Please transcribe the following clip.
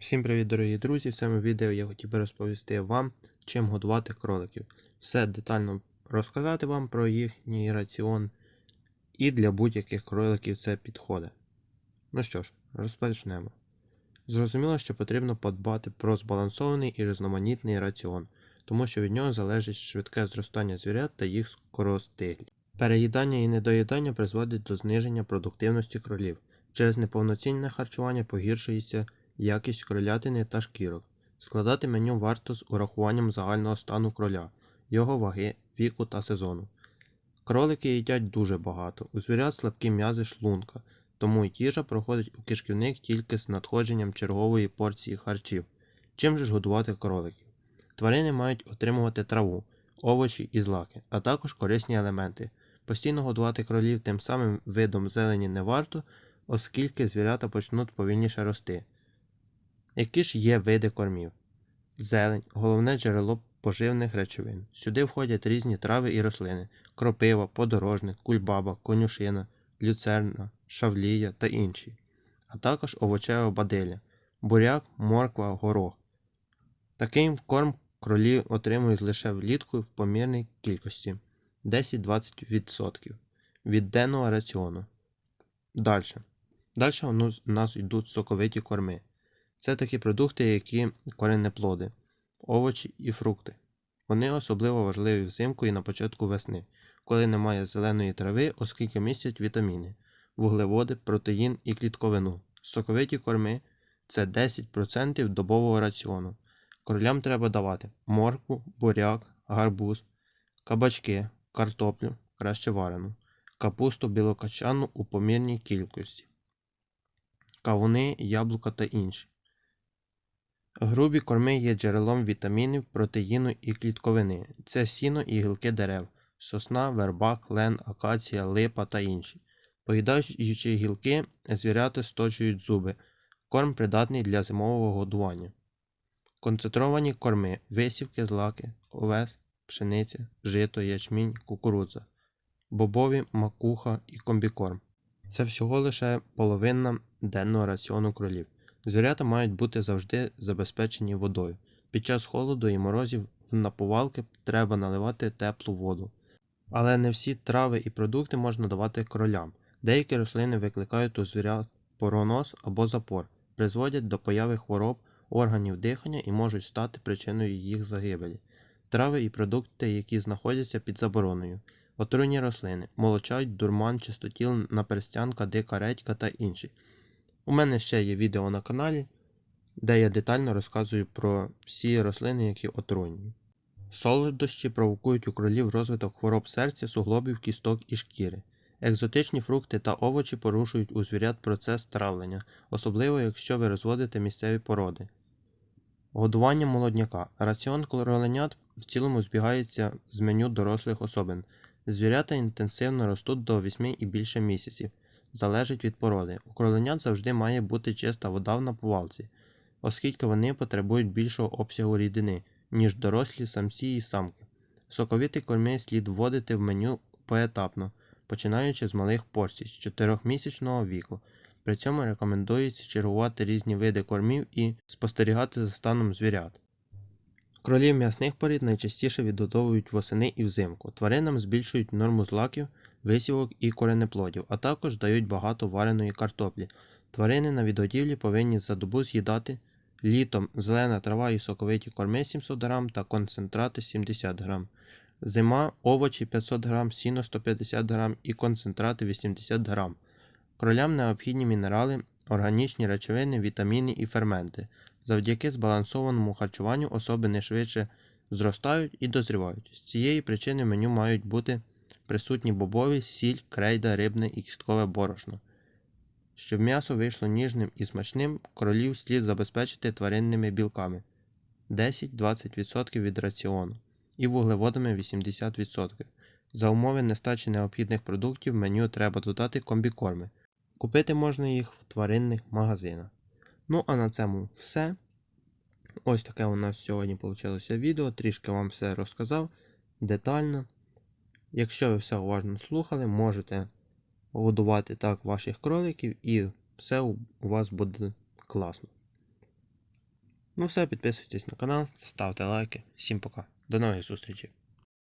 Всім привіт, дорогі друзі! В цьому відео я хотів би розповісти вам, чим годувати кроликів. Все детально розказати вам про їхній раціон, і для будь-яких кроликів це підходить. Ну що ж, розпочнемо. Зрозуміло, що потрібно подбати про збалансований і різноманітний раціон, тому що від нього залежить швидке зростання звірят та їх скоростиглість. Переїдання і недоїдання призводить до зниження продуктивності кролів. Через неповноцінне харчування погіршується якість кролятини та шкірок. Складати меню варто з урахуванням загального стану кроля, його ваги, віку та сезону. Кролики їдять дуже багато, у звірят слабкі м'язи шлунка, тому їжа проходить у кишківник тільки з надходженням чергової порції харчів. Чим же ж годувати кроликів? Тварини мають отримувати траву, овочі і злаки, а також корисні елементи. Постійно годувати кролів тим самим видом зелені не варто, оскільки звірята почнуть повільніше рости. Які ж є види кормів? Зелень головне джерело поживних речовин. Сюди входять різні трави і рослини: кропива, подорожник, кульбаба, конюшина, люцерна, шавлія та інші, а також овочева баделя, буряк, морква, горох. Такий корм кролі отримують лише влітку в помірній кількості 10-20% від денного раціону. Далі. Далі у нас йдуть соковиті корми. Це такі продукти, які коренеплоди, овочі і фрукти. Вони особливо важливі взимку і на початку весни, коли немає зеленої трави, оскільки містять вітаміни, вуглеводи, протеїн і клітковину. Соковиті корми це 10% добового раціону. Королям треба давати моркву, буряк, гарбуз, кабачки, картоплю, краще варену, капусту білокачану у помірній кількості, кавуни, яблука та інші. Грубі корми є джерелом вітамінів, протеїну і клітковини. Це сіно і гілки дерев, сосна, верба, клен, акація, липа та інші. Поїдаючи гілки, звірята сточують зуби. Корм придатний для зимового годування. Концентровані корми, висівки, злаки, овес, пшениця, жито, ячмінь, кукурудза, бобові, макуха і комбікорм. Це всього лише половина денного раціону кролів. Звірята мають бути завжди забезпечені водою. Під час холоду і морозів в наповалки треба наливати теплу воду. Але не всі трави і продукти можна давати кролям. Деякі рослини викликають у звірят поронос або запор, призводять до появи хвороб, органів дихання і можуть стати причиною їх загибелі. Трави і продукти, які знаходяться під забороною, отруйні рослини, молочать, дурман, чистотіл, наперстянка, дика редька та інші. У мене ще є відео на каналі, де я детально розказую про всі рослини, які отруйні. Солодощі провокують у кролів розвиток хвороб серця, суглобів, кісток і шкіри. Екзотичні фрукти та овочі порушують у звірят процес травлення, особливо якщо ви розводите місцеві породи. Годування молодняка. Раціон кроленят в цілому збігається з меню дорослих особин. Звірята інтенсивно ростуть до 8 і більше місяців залежить від породи. У кроленят завжди має бути чиста вода в наповалці, оскільки вони потребують більшого обсягу рідини, ніж дорослі самці і самки. Соковитий корми слід вводити в меню поетапно, починаючи з малих порцій з 4-місячного віку. При цьому рекомендується чергувати різні види кормів і спостерігати за станом звірят. Кролів м'ясних порід найчастіше відгодовують восени і взимку. Тваринам збільшують норму злаків, висівок і коренеплодів, а також дають багато вареної картоплі. Тварини на відгодівлі повинні за добу з'їдати літом зелена трава і соковиті корми 700 г та концентрати 70 г. Зима овочі 500 г, сіно 150 г і концентрати 80 г. Кролям необхідні мінерали, органічні речовини, вітаміни і ферменти. Завдяки збалансованому харчуванню особини швидше зростають і дозрівають. З цієї причини меню мають бути присутні бобові, сіль, крейда, рибне і кісткове борошно. Щоб м'ясо вийшло ніжним і смачним, кролів слід забезпечити тваринними білками 10-20% від раціону і вуглеводами 80%. За умови нестачі необхідних продуктів меню треба додати комбікорми. Купити можна їх в тваринних магазинах. Ну, а на цьому все. Ось таке у нас сьогодні вийшло відео. Трішки вам все розказав детально. Якщо ви все уважно слухали, можете годувати так ваших кроликів і все у вас буде класно. Ну все, підписуйтесь на канал, ставте лайки. Всім пока. До нових зустрічей.